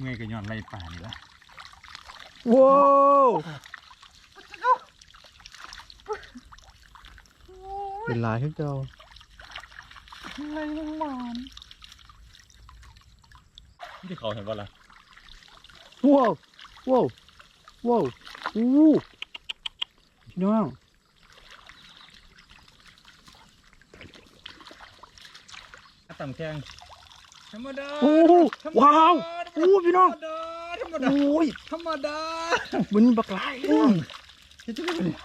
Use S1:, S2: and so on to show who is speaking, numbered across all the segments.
S1: เมื่อยก็ย้อนไล่ป่านี่ละ
S2: ว้าวเป็นลายขึ้นเจ้า
S1: ไล่ลงมานที่เขาเห็นว่าล่ะ
S2: ว้าวว้าวว้าวอู้พี่น้อง
S1: ต่ำแข้งธรรมดา
S2: โอ้ว้าว อู้พี่น้อง
S1: ธรรมดา
S2: โอ้ย
S1: ธรรมดา
S2: มันบักหลายเลย
S1: เฮ็ดจังได๋เนี่ย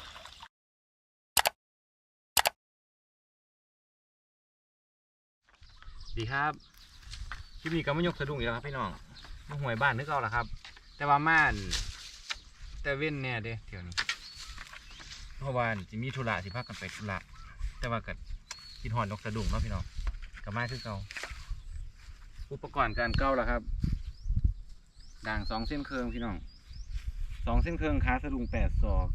S1: ดีครับคลิปนี้ก็มายกสะดุ้งอีกแล้วครับพี่น้องมาห่วยบ้านนึกเอาละครับ แต่ว่าม่านแต่เว้นเนี่ยเด้เที่ยวนี้เพราะว่าจะมีธุระสิพากันไปธุระแต่ว่าก็คิดหอนนกสะดุ้งเนาะพี่น้องก็มาคือเก่าอุปกรณ์การเก้าแล้วครับ ด่างสองเส้นเคืองพี่น้องสองเส้นเคืองค้าสะดุงแปดศอก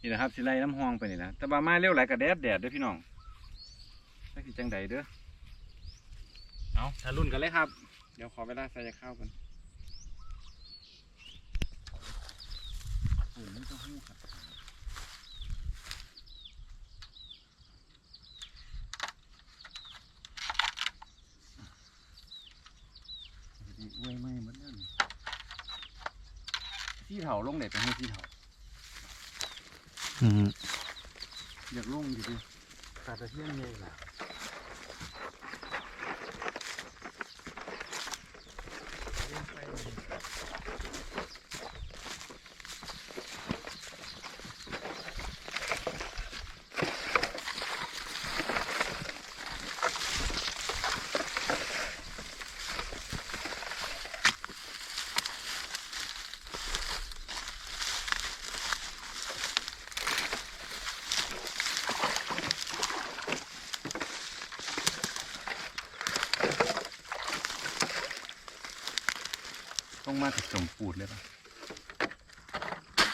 S1: นี่นะครับสิไล่น้ำหองไปนี่นะแต่บามาเร็วไหลกับแดดแดดด้วยพี่น้องไม่สิจังใดเด้อเอาถ้ารุ่นกันเลยครับ เดี๋ยวขอเวลาใส่ข้าวกันโอ้ยไม่ต้องหู้ครับ ดีเว้ยไม่เหมือนนั่นที่เถาลงไหนเป็นให้ที่เถา
S2: อืม
S1: อยากลงอยู่ดิขาดตะเทียนใหญ่ละ มาถึงสมปูดเลยปะ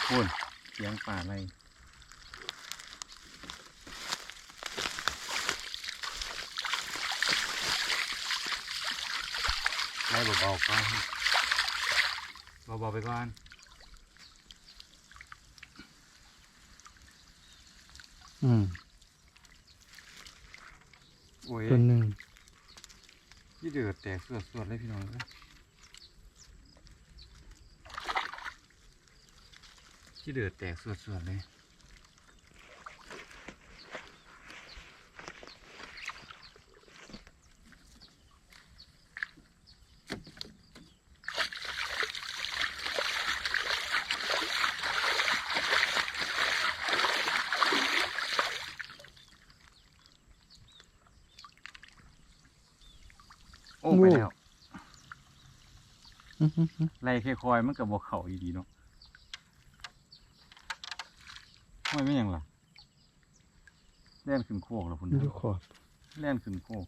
S1: พูนเสียงป่าอะไรไล่เบาๆก่อนเบาๆไปก่อน
S2: อืม
S1: โอ้ย
S2: ตัวหนึ่ง
S1: ยี่เดือดแตกสวดๆเลยพี่น้องเลย ยี่เดือดแตกสวดๆเลยโอ้ไปแล้ว
S2: อื้อหือหือ
S1: ไล่แค่คอยมันกับบวเขาอีดีเนาะไม่ไม่หยังล่ะแล่น ขึ้นโคกแล้วคุณ
S2: ดูขอบ
S1: แล่นขึ้นโคก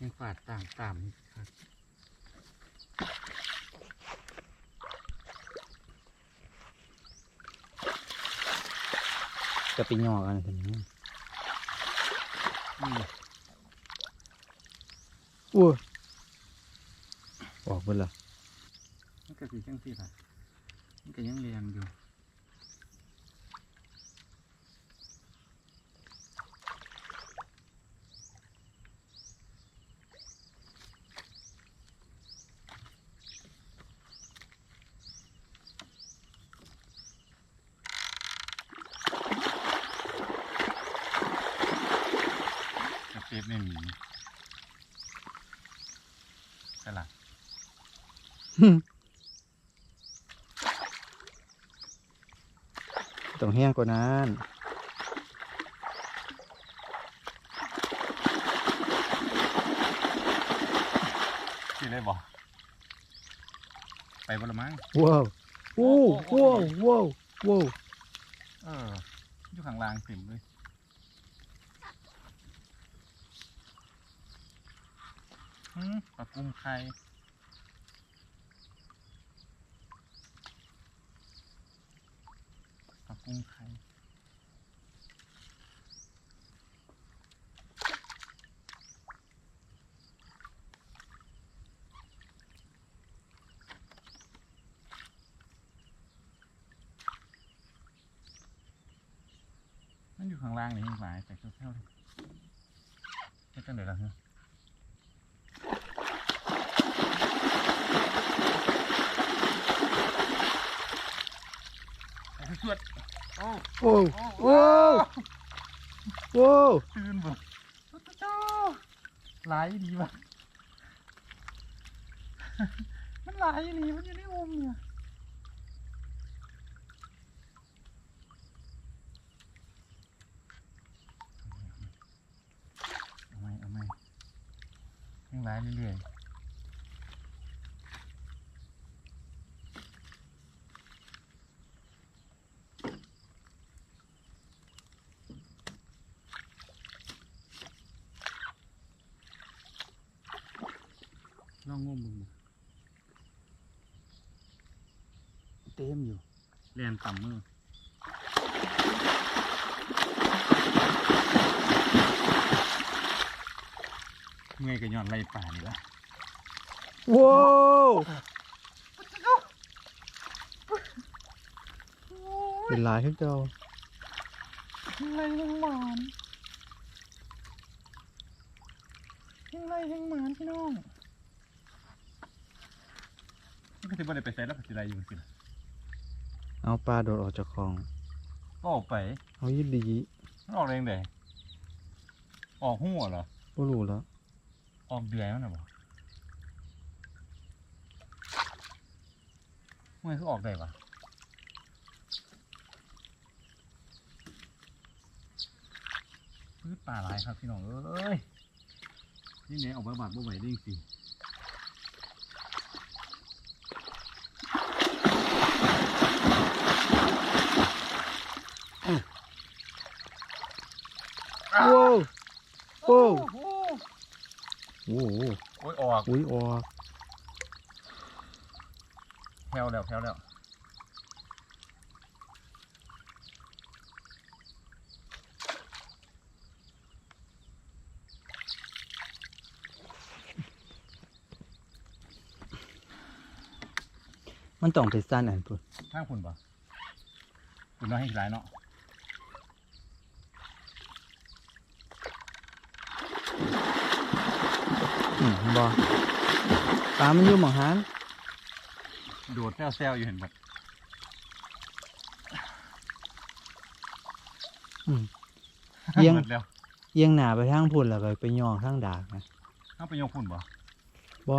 S1: ยังฝาดตามตามนี่ครับ
S2: จะไปย่อกันทีนี้
S1: อืม
S2: อ้วออกไปละ
S1: มัน ก็สีจังสีล่ะมันก็ยังเรียนอยู่กระเป๊บไม่มีใช่ล่ะ
S2: ต้องแห้งกว่านั้น
S1: สิเลยบ่ไปบ่ละมั้ง
S2: ว้าวโอ้ว้าวว้าวว้าว
S1: เอออยู่ข้างล่างสิมเลยหืมปลากุ้มไข่ ของไข่มันอยู่ข้างล่างนี่หงายแต่ก็เท่าไหร่จะจังเดี๋ยวละฮะสวด โอ้
S2: โอ้โอ้โอ้
S1: ตื่นบ่เจ้าหลายดีว่ะมันหลายดีมันอยู่ในอมเนี่ยเอาไหมเอาไหมยังหลายเรื่อยๆลองงมมึงเต็มอยู่ เรียนต่ำมือเมื่อยก็ย้อนไล่ป่านี่ละ
S2: โว้เป็นหลายขึ้นเจ้า
S1: ไล่ทั้งหมานไล่ทั้งหมานพี่น้องมันก็จะบ่ได้ไปใส่แล้วก็สิไล่อยู่สิล่ะ
S2: เอาปลาโดดออกจากคลอง
S1: ก็ออกไป
S2: เอายิดดี
S1: มันออกแรงใดออกหัวเหรอ
S2: บ่รู้แล้ว
S1: ออกเดือยมันน่ะบ่มันคือออกได้ปะพื้นป่าหลายครับพี่น้องเอ้ยนี่แหนออกมาบาดบ่ไหวได้สิ
S2: โว้โว้
S1: โอ้
S2: โอ้โห
S1: โอ้ยออก
S2: อุ้ยออก
S1: แพ้วแล้วแพ้วแล้ว
S2: มันต้องไปสั้นอันพุ่น
S1: ทางคุณปะคุณน้อยให้หลายเนาะ
S2: อืมบ่ปลามันอยู่หมองหัน
S1: โดดแซวแซวอยู่เห็นแบบ
S2: อืมเอียง
S1: หมดแล้ว
S2: เอียงหน้าไปทางพุ่นแล้วก็ไปย่อทางดากนะ
S1: เอาไปยกคุณปะ
S2: บ่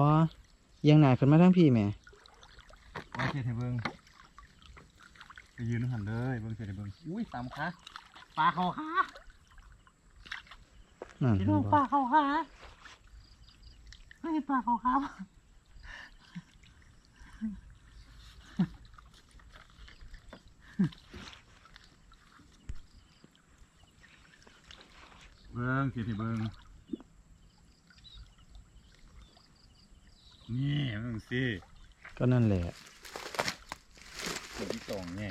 S2: เอียงหน้าขึ้นมาทางพี่แหม่
S1: ว่าเทเทเบิงไปยืนหันเลยเบิงเทเทเบิงอุ้ยสามขาปลาเขาขา
S2: นั่น
S1: พี่
S2: เห็
S1: น้
S2: น
S1: อง
S2: บ่
S1: ปลาเขาขา เฮ้ยปลาเขาขาเบิ้งเทเทเบิงนี่เบิ้งสิ
S2: ก็นั่นแหละ
S1: ตัวที่สองไง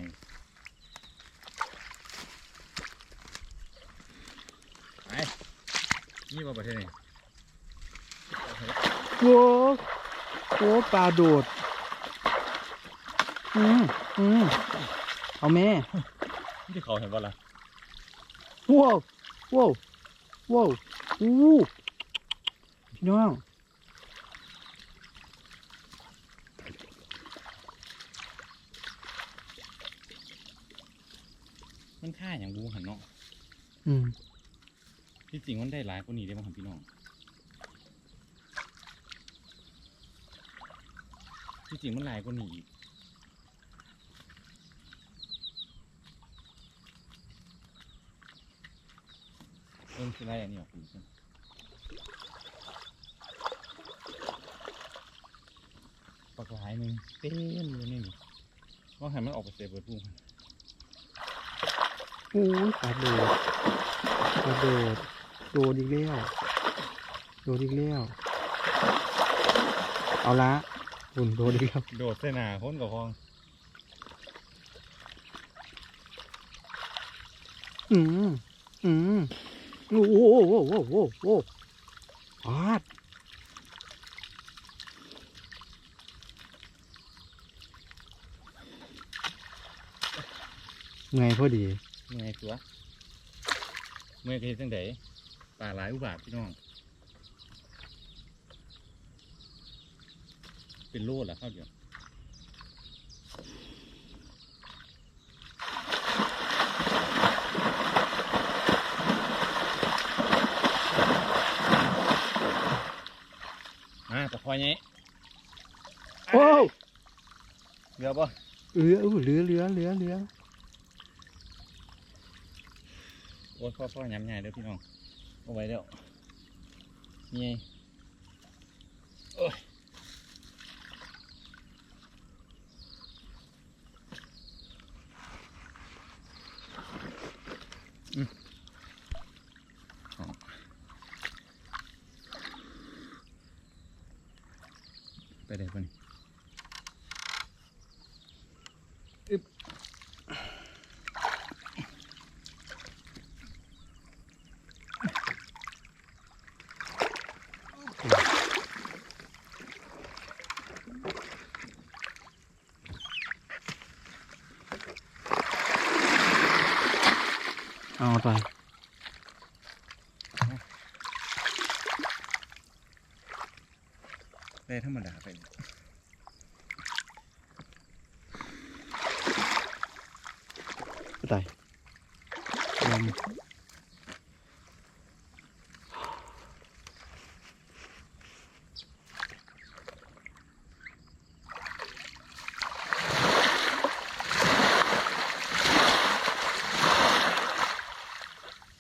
S1: ไปนี่ว่าประเทศนี้
S2: โว้โอ้ปลาโดด อืมอืมเอาแม่
S1: ที่เขาเห็นว่าล่ะ
S2: ว้าวว้าวว้าวอู้พี่น้อง
S1: มันค่าอย่างบูหันเนาะ
S2: อืม
S1: ที่จริงมันได้หลายกว่านี้ได้บ้างพี่น้อง ที่จริงมันหลายกว่านี้อีกเริ่มคือไรอันนี้ออกดูกันปลากระหายหนึ่งเต็มเลยนี่ว่าให้มันออกไปเซฟเบิร์ดพุ่ง
S2: โอ้ยปลาโดดปลาโดดโดดอีกแล้วโดดอีกแล้วเอาละ หุ่นโดดอีกแล้ว
S1: โดดเส้นหนาพ้นกับพอง
S2: อืมอืมโอ้โหโอ้โหโอ้โหโอ้โหพาดไงพอดี
S1: ไงตัวเมื่อกี้จังไดป่าหลายอุบาทพี่น้อง เป็นโลดละครับเดี๋ยวอ่าตะพอยไง
S2: โอ้
S1: เหลือบ่
S2: เอืออู้เหลือเหลือเหลือเหลือ
S1: โอ้ยพ่อพ่อยำใหญ่เด้อพี่น้องเอาไว้แล้วนี่ไงโอ้ยอืมเอา ไปได้ปะนี่ ได้ธรรมดาไปเลย
S2: ไปลม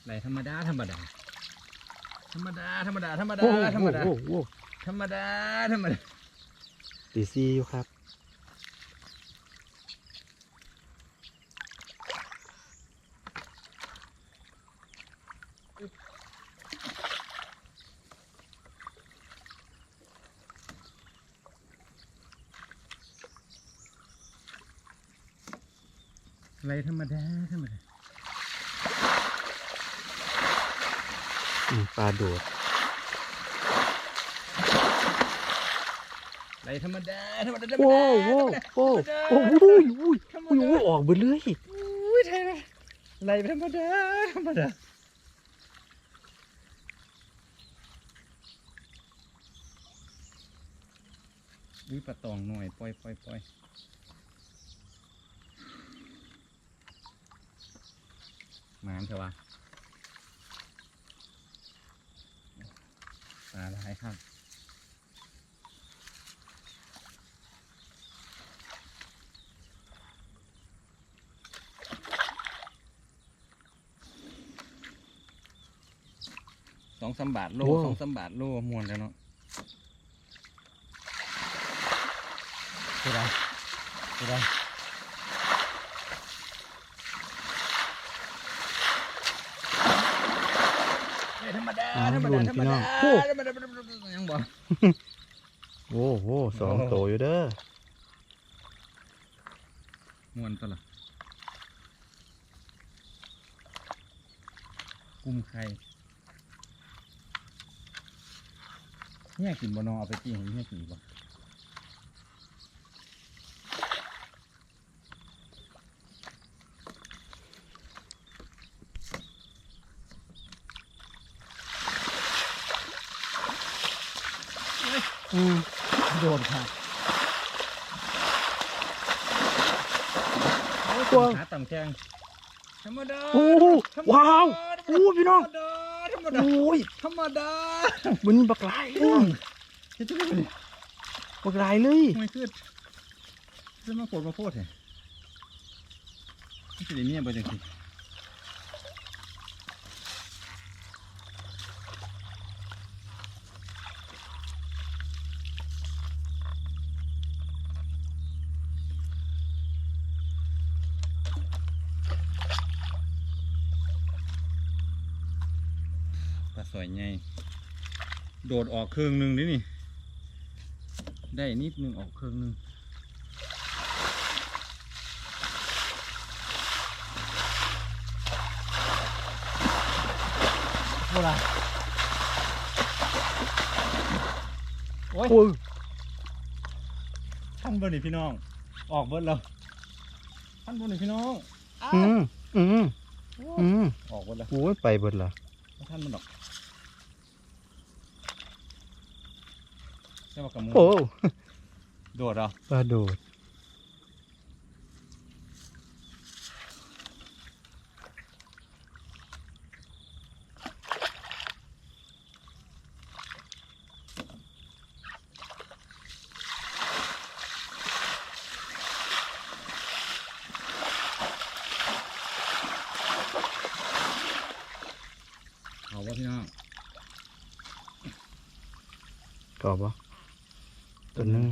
S1: ไหลธรรมดา ธรรมดา ธรรมดา ธรรมดา ธรรมดา
S2: โอ้
S1: ธรรมดา
S2: โหโอ้โห
S1: ธรรมดา ธรรมดา
S2: ตีซีอยู่ครับ
S1: ไหลธรรมดา ธรรมดา
S2: อืมปลาโดด
S1: ไหลธรรมดาธรรมดาธรรม
S2: โอ้
S1: ดา
S2: โหโอ้
S1: ธรรมดา
S2: โอ้โอ้ยอุ้ย
S1: ธรรม
S2: อุ้ย
S1: ดา
S2: อุ้ยออกไปเลย
S1: อุ้ยไทยนะไหลธรรมดาธรรมดาอุ้ยปลาตองหน่อยปล่อยปล่อยปล่อยมานเถอะวะปลาหลายครับ สองสามบาทโลสองสามบาทโลมวนแล้วเนาะเท่าไหรเท่าไหรเฮ้ยธรรมดา
S2: อ้าว
S1: ธรรม
S2: รุ่
S1: ดานธรรม
S2: พี่น้อ
S1: ดาง
S2: โอ้
S1: ธรรมดายังบ่
S2: โอ้โหสองโตอยู่เด้อ
S1: มวนตัวละกุ้มไข่ เนี่ยกินบ่นอเอาไปกินของเนี่ยกินบ่
S2: อืม
S1: โดนค่ะ
S2: กวาง
S1: หาต่ำแกงธรรมดา
S2: โอ้โหว้าวโอ้พี่น้อง
S1: ธ รรมดา
S2: โอ้ย
S1: ธรรมดา
S2: มันบักหลายเลย
S1: เฮ็ดจังได๋เนี่ย
S2: บักหลายเลย
S1: ไม่ขึ้นจะมาโกรธมาโพดแท้นี่สิได้เมียบ่จังซี่ ปลาสวยไงโดดออกเครื่องหนึงนี่นี่ ได้นิดนึงออกเครื่องนึงโบราณโอ้ย
S2: โอ้ย
S1: ท่านบนนี่พี่น้อง ออกเบิดแล้วท่านบนนี่พี่น้องอ้าว
S2: อืมอืมอืม
S1: ออกหมดเลย
S2: โอ้ยไปเบิดละ
S1: บ่ท่านมันดอก ใช่ป่ะกระมู
S2: โอ้
S1: โดดเหรอ
S2: ปลาโดด
S1: เอาวะพี่น้อง
S2: กรอบปะตัวหนึง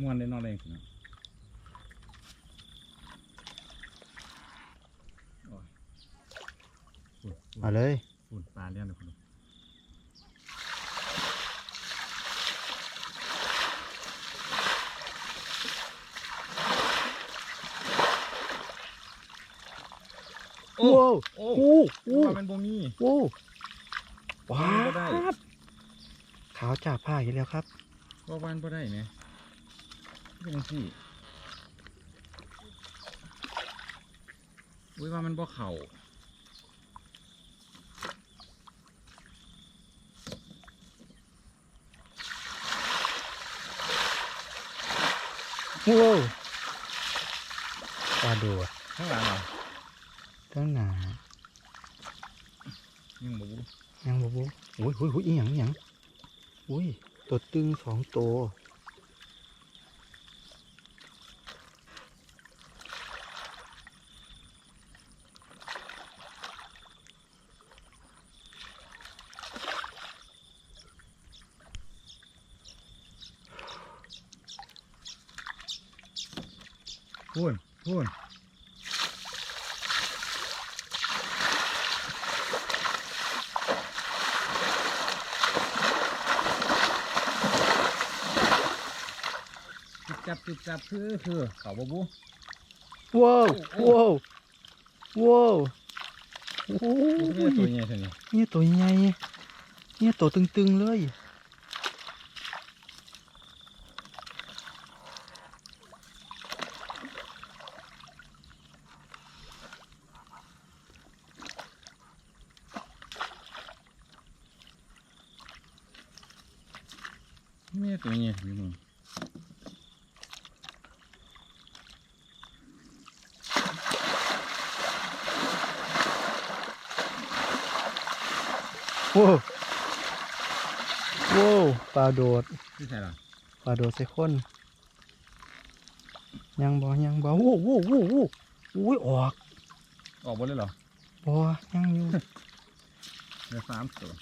S1: ม้วนได้นอนได้พี่น้องโอ้ยฝุ่นฝุ่น
S2: เอาเลย
S1: ฝุ่นปลาเลี้ยงเลยคุณโอ้
S2: โอ้
S1: โอ้
S2: โอ้โอ้
S1: ว่ามันบ่มี
S2: โอ้ว้า
S1: บ่ได้
S2: บขาวจ่าผ้าอีกแล้วครับ
S1: ว่าวันบ่ได้ไหมเป็นจังซี่อุ้ยว่ามันบ่เข่า
S2: โอ้ปลาโดด
S1: ข้างหลังเหรอ
S2: ตั้งหนา
S1: ยังบ่รู้
S2: ยังบ่บุโอ้ยโอ้ยโอ้ยอีหยังอีหยังอุ้ยตัวตึงสองตัว
S1: พูนพูนจุบจับจุบจับคือคือเขาบ่บุ
S2: ว้าว
S1: โอ้
S2: ว้าวว้าวโอ้
S1: นี่
S2: ย
S1: ตัวใหญ่เท่านี้
S2: นี่ตัวใหญ่นี่ตัวตึงๆเลย
S1: นี่ตัวใหญ่เท่านี้มึง
S2: ว้าวว้าวปลาโดด
S1: ที่ใช่หรอ
S2: ปลาโดดใส่คนยังบ่ยังบ่โว้โว้โว้โว้อุ้ยออก
S1: ออกบ่เลยเหรอ
S2: บ่ยังอยู่
S1: เหลือสามตัว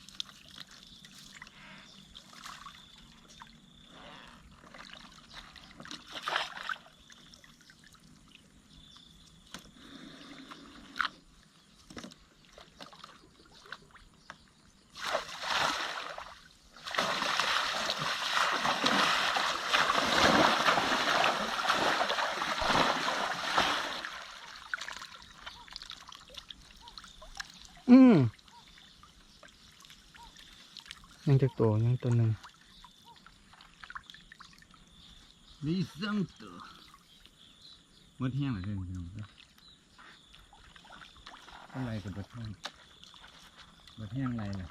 S2: อืม ยังจะตัวยังตัวหนึ่ง
S1: นี่สองตัวหมดแห้งเลยพี่น้องอะไรกับเบิดแห้งเบิดแห้งอะไรเนี่ย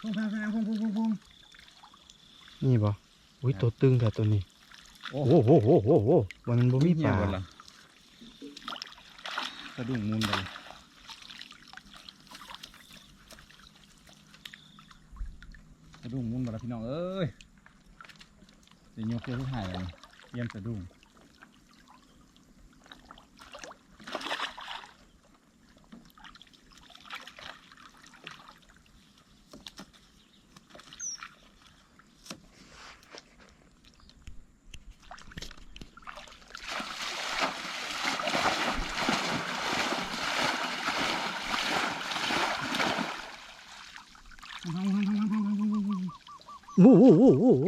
S1: พุ่งพางพางพุ่งพุ่งพุ่งพุ่ง
S2: นี่บ่ อุ้ยตัวตึงแต่ตัวนี้
S1: โอ้
S2: โอ้โหโอ้โหโอ้โหวันมันบ่มีปลา
S1: ละกระดุ่งมุนเลยกระดุ่งมุนหมดแล้วพี่น้องเอ้ยจะยกเพื่อที่ถ่ายอะไรเยี่ยมสะดุ้ง
S2: โอ้โหโอ้โหโอ้โห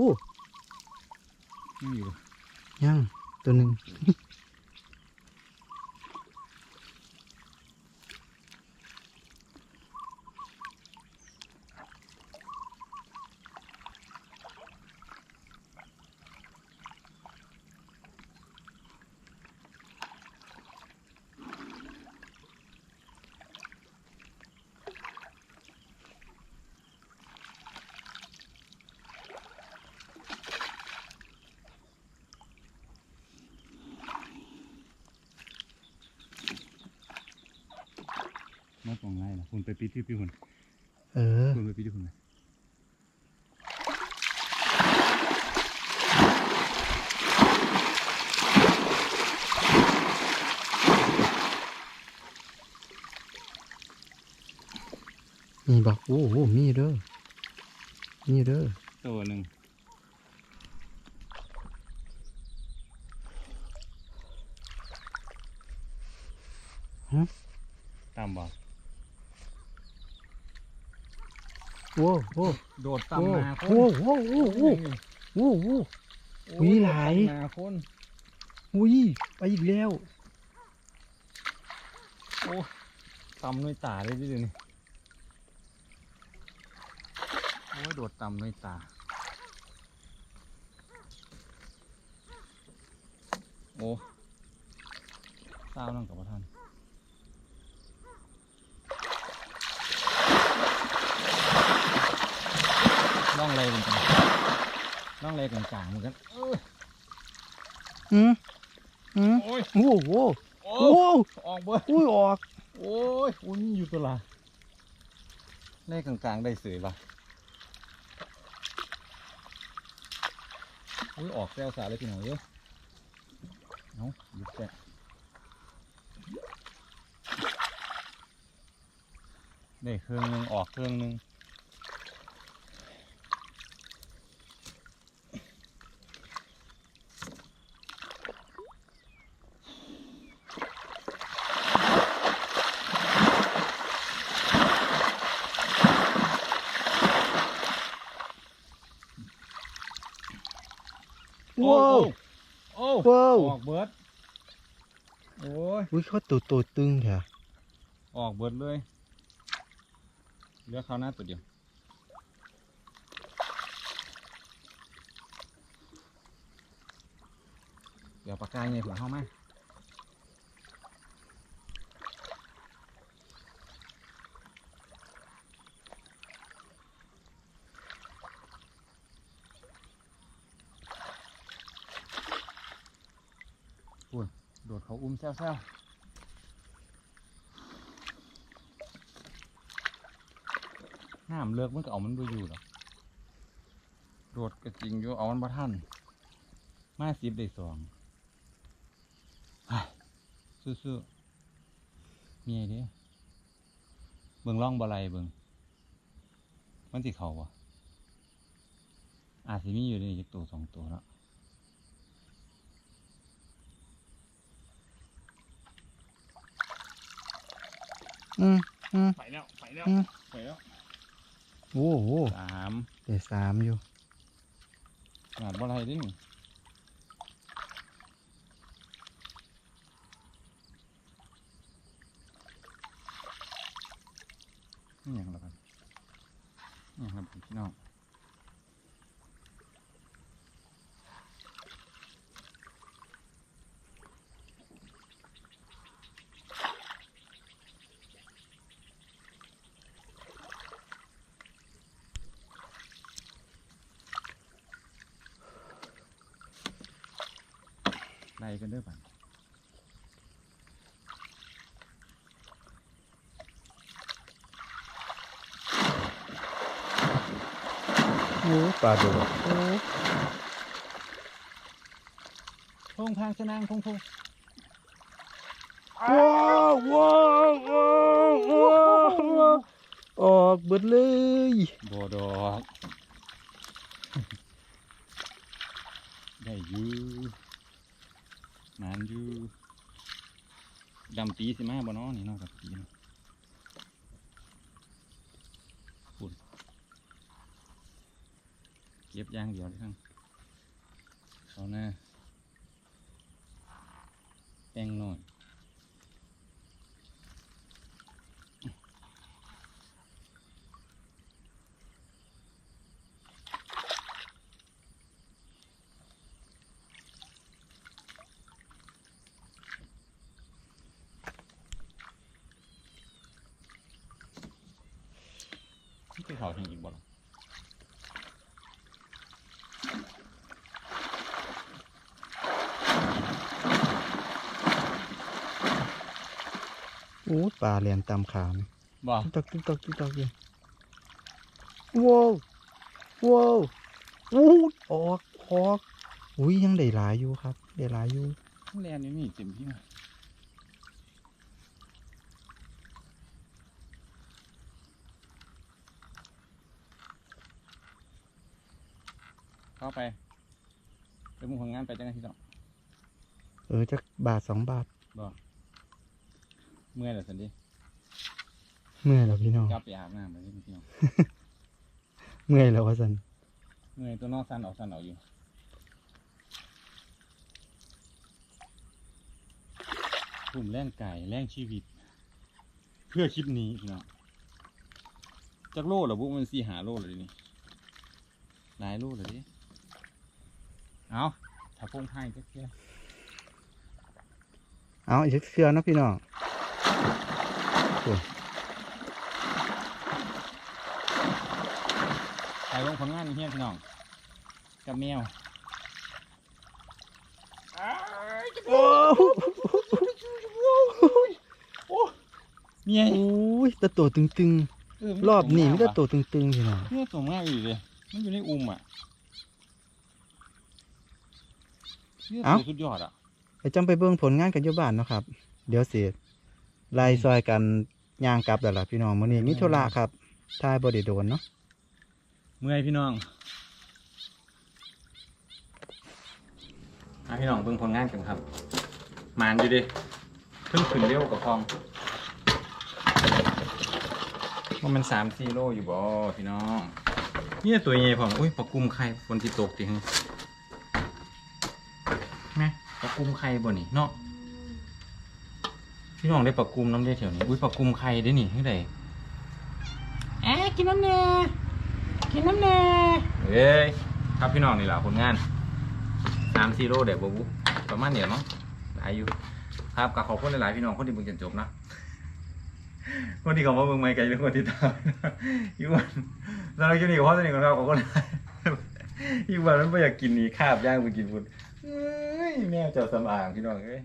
S1: ยังอยู่
S2: ยังตัวหนึ่ง
S1: มาตรงไรล่ะคุณไปปิดที่พี่คุณ
S2: เออ
S1: คุณไปปิดที่คุณไหม
S2: มีบอกโอ้โหมีเด้อมีเด้อ
S1: ตัวหนึ่ง
S2: ฮะ
S1: ตามบ่
S2: โว้โว้
S1: โดด
S2: โว้โว้โว้โว้โว้โว้โว้มีหลาย
S1: นาคน
S2: อุ้ยไปอีกแล้ว
S1: ตำด้วยตาเลยดิเดี๋ยวนี้โอ้ยโดดตำด้วยตาโอ้เศร้านั่งกับพระท่าน ล่องเลยเหมือนกันล่องเลยกลางๆเหมือนกันเอ้ย
S2: อืมอืม
S1: โอ้ย
S2: โว้โว้
S1: โอ้
S2: โว้
S1: ออกเบิด
S2: อุ้ยออก
S1: โอ้ยอุ้ยอยู่ตัวละเลขกลางๆได้เสยปะอุ้ยออกแซวสาเลยพี่หน่อยเยอะเอาหยุดแกะได้เครื่องหนึงออกเครื่องหนึงโอ้
S2: ว้าว
S1: โอ้
S2: ว้าว
S1: ออกเบิดโอ้ย
S2: อุ้ยเขาตัวโตตึงแท้
S1: ออกเบิดเลยเหลือเขาหน้าตัวเดียวเดี๋ยวปากกาไงผมเข้ามาโดดเขาอุ้มแซ่วๆ น้ำเลิกมันก็เอามันไปอยู่หรอกโดดก็จริงอยู่เอามันมาทันมาสิบได้สองเฮ้ยสู้ๆมีไอเด้เบิ่งร่องบะไรเบิ่งมันสิเขาวะอาจสิมีอยู่ในจักตัวสองตัวเนาะ
S2: อืมอืม
S1: ไปแล้ว ไปแล้ว
S2: อืม
S1: ไปแล้ว
S2: โอ้โห
S1: สาม
S2: แต่สามอยู่
S1: ขนาดบะไรได้หนินี่อย่างละกันนี่ครับพี่น้อง ไล่กันเด้อป่ะ
S2: โอ้ปลาโดดโอ้
S1: ทงทางชนางทงทง
S2: ว้าวว้าวว้าวว้าวว้าวออกเบิดเลย
S1: บอดอก ได้อยู่ นานอยู่ดำปีสิมาบ่น้อนี่นอกจากปีนฝุ่นเก็บยางเดียวทั้งเขาหน้าแป้งหน่อย อ้
S2: ปลาเรียนตามขาไหม
S1: บ่
S2: ติ๊กตอกติ๊กตอกติ๊กตอกอยู่ว้าวว้าวอู้ออกออกอุ้ยยังได้หลายอยู่ครับได้หลายอยู่
S1: แลนนี่นี่เต็มที่มาเข้าไปไปมุงของงานไปจังไงที่ต้อง
S2: เออจักบาทสองบาท
S1: เมื่อยเหรอสันดิ
S2: เมื่อยแล้วพี่น้อง
S1: กลับไปอาบน้ำไปที่พี่น้อง
S2: เมื่อยแล้ววะสัน
S1: เมื่อยตัวนอกสันออกสันออกอยู่กลุ่มแรงไก่แรงชีวิต เพื่อคลิปนี้พี่น้องจักโลเหรอบุมันสี่หาโลเลยนี่หลายโลเลยดิเอาถ้าพงไทยก็เพีย
S2: เอาอีกเสื้อเนาะพี่น้อง
S1: ถ่ายลงผลงานเฮียพี่น้อง กับแมว
S2: โอ้
S1: เมีย
S2: โอ้ยตะตัวตึงๆ รอบนี้ไมแต่ได้ตัวตึงๆพี่น้อง
S1: เนี่ยตัวแม่อยู่เลย มันอยู่ในอุ้มอะเนี่ยสุดยอดอะ
S2: ไปจำไปเบิ่งผลงานกันอยู่บ้านนะครับ เดี๋ยวเสิ ไล่ซอยกันย่างกลับแล้วล่ะพี่น้องมื้อนี้มีธุระครับทายบ่ได้โดนเนาะ
S1: เมื่อยพี่น้องอะพี่น้องเบิ่งผลงานกันครับมานอยู่ดิเพิ่งขึ้นเร็วกับฟองว่ามันสามสี่โลอยู่บ่พี่น้องเนี่ยตัวใหญ่ผมอุ้ยปลากุมไข่ฝนที่ตกจริงแม่ปลากุมไข่บ่นี่เนาะ พี่น้องได้ปลากุมน้ำได้แถวนี้ อุ้ยปลากุมไข่ได้นี่เท่าไหร่แอะกินน้ำเน่กินน้ำเน่เอ้ยครับพี่น้องนี่แหละผลงานสามสี่โลเด็กบูบูประมาณเนี่ยเนาะหลายอยู่ครับก็ขอบคุณหลายๆพี่น้องคนที่เบิ่งจนจบนะคนที่เขามาเบิ่งไม่ไกลเป็นคนที่ตามอยู่วันสำหรับคลิปนี้ก็พอสนิทกันครับขอบคุณหลายอยู่วันนั้นไม่อยากกินนี่คาบย่างไปกินพุ่นเอ้ยแมวเจ้าสำอางพี่น้องเอ้ย